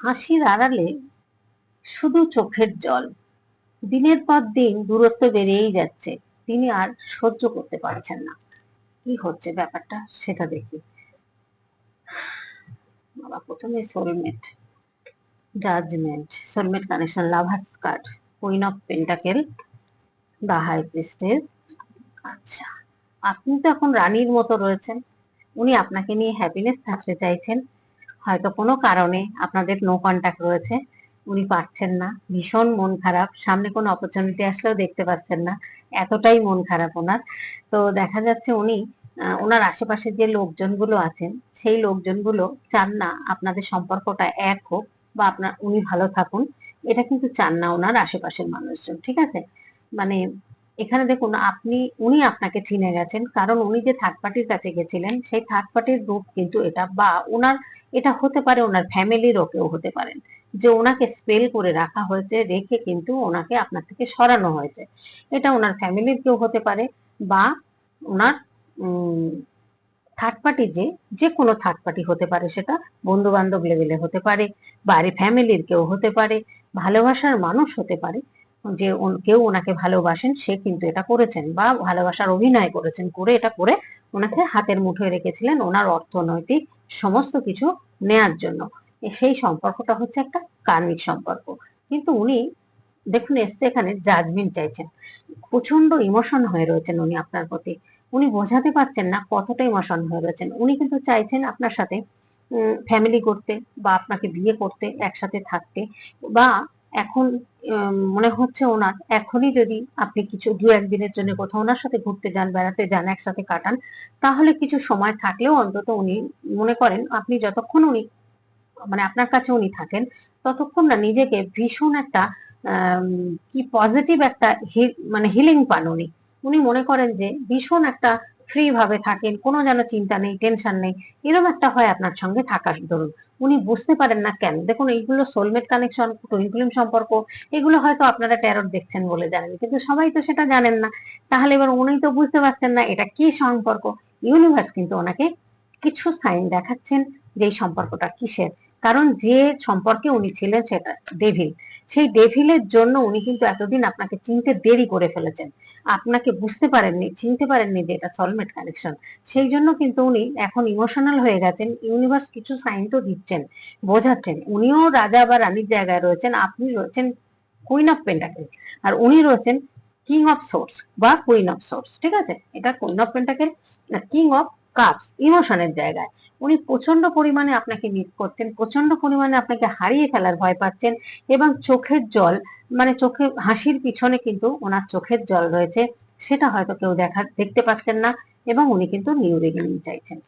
হাসির আড়ালে শুধু চোখের জল। দিনের পর দিন দূরত্ব বেড়েই যাচ্ছে। তিনি আর সহ্য করতে পারছেন না। কি হচ্ছে ব্যাপারটা সেটা দেখি। বাবা, প্রথমে soulmate judgement soulmate connection lovers card queen of pentacle the high priestess আচ্ছা আপনি তো এখন রানীর মতো রয়েছেন। উনি আপনাকে নিয়ে হ্যাপিনেস থাকতে চাইছেন। হয়তো কোনো কারণে আপনাদের নো কন্ট্যাক্ট রয়েছে। উনি পারছেন না। ভীষণ মন খারাপ। সামনে কোনো অপরচুনিটি আসলেও দেখতে পাচ্ছেন না। এতটাই মন খারাপ ওনার। তো দেখা যাচ্ছে উনি ওনার আশেপাশে যে লোকজনগুলো আছেন, সেই লোকজনগুলো চান না আপনাদের সম্পর্কটা এক হোক বা আপনার, উনি ভালো থাকুন। এটা কিন্তু চান না ওনার আশেপাশের মানুষজন, ঠিক আছে? মানে এখানে দেখুন, আপনি, উনি আপনাকে চিনে গেছেন, কারণ উনি যে থার্ড পার্টির কাছে গেছিলেন, সেই থার্ড পার্টির রূপ কিন্তু এটা বা ওনার, এটা হতে পারে ওনার ফ্যামিলিরও কেউ হতে পারেন যে ওনাকে স্পেল করে রাখা হয়েছে, রেখে কিন্তু ওনাকে আপনার থেকে সরানো হয়েছে। এটা ওনার ফ্যামিলির কেউ হতে পারে বা ওনার থার্ড পার্টি যে যে কোনো থার্ড পার্টি হতে পারে সেটা বন্ধু বান্ধব লেভেলে হতে পারে, বাড়ি ফ্যামিলির কেউ হতে পারে, ভালোবাসার মানুষ হতে পারে। যে কেউ ওনাকে ভালোবাসেন, সে কিন্তু এটা করেছেন বা ভালোবাসার অভিনয় করেছেন, করে এটা করে ওনাকে হাতের মুঠোয় রেখেছিলেন ওনার অর্থনৈতিক সমস্ত কিছু নেয়ার জন্য। সেই সম্পর্কটা হচ্ছে একটা কার্মিক সম্পর্ক। কিন্তু উনি, দেখুন, এসছে এখানে জাজমেন্ট চাইছেন। প্রচণ্ড ইমোশন হয়ে রয়েছেন উনি আপনার প্রতি। উনি বোঝাতে পারছেন না কতটা ইমোশন হয়ে রয়েছেন। উনি কিন্তু চাইছেন আপনার সাথে ফ্যামিলি করতে বা আপনাকে বিয়ে করতে, একসাথে থাকতে বা এখন মনে হচ্ছে ওনার এখনই যদি আপনি কিছু দু একদিনের জন্য কোথাও ওনার সাথে ঘুরতে যান, বেড়াতে যান, একসাথে কাটান, তাহলে কিছু সময় থাকলেও অন্তত উনি মনে করেন আপনি যতক্ষণ উনি মানে আপনার কাছে উনি থাকেন, ততক্ষণ না নিজেকে ভীষণ একটা কি পজিটিভ একটা মানে হিলিং পান উনি। উনি মনে করেন যে ভীষণ একটা ফ্রি ভাবে থাকেন, কোনো যেন চিন্তা নেই টেনশন নেই এরকম একটা হয় আপনার সঙ্গে থাকার। দরুন উনি বুঝতে পারেন না কেন, দেখুন এইগুলো সোলমেট কানেকশন টুইন ফিল্ম সম্পর্ক, এগুলো হয়তো আপনারা ট্যারট দেখছেন বলে জানেন, কিন্তু সবাই তো সেটা জানেন না। তাহলে এবার উনি তো বুঝতে পারছেন না এটা কি সম্পর্ক। ইউনিভার্স কিন্তু ওনাকে কিছু সাইন দেখাচ্ছেন যে এই সম্পর্কটা কিসের। কারণ যে সম্পর্কে উনি ছিলেন সেটা ডেভিল সেই ডেভিলের জন্য উনি কিন্তু এতদিন আপনাকে চিনতে দেরি করে ফেলেছেন। আপনাকে বুঝতে পারেননি, চিনতে পারেননি যে এটা সলমেট কানেকশন সেই জন্য কিন্তু উনি এখন ইমোশনাল হয়ে গেছেন ইউনিভার্স কিছু সাইন তো দিচ্ছেন, বোঝাচ্ছেন। উনিও রাজা বা রানীর জায়গায় রয়েছেন, আপনি রয়েছেন কুইন অফ পেন্টাকেল আর উনি রয়েছেন কিং অফ সোর্স বা কুইন অফ সোর্স ঠিক আছে? এটা queen of pentacle king of cups ইমোশনের জায়গায়। উনি প্রচণ্ড পরিমাণে আপনাকে মিস করছেন প্রচণ্ড পরিমাণে আপনাকে হারিয়ে ফেলার ভয় পাচ্ছেন এবং চোখের জল মানে চোখে, হাসির পিছনে কিন্তু ওনার চোখের জল রয়েছে, সেটা হয়তো কেউ দেখা, দেখতে পাচ্ছেন না এবং উনি কিন্তু নিউ বিগিনিং চাইছেন।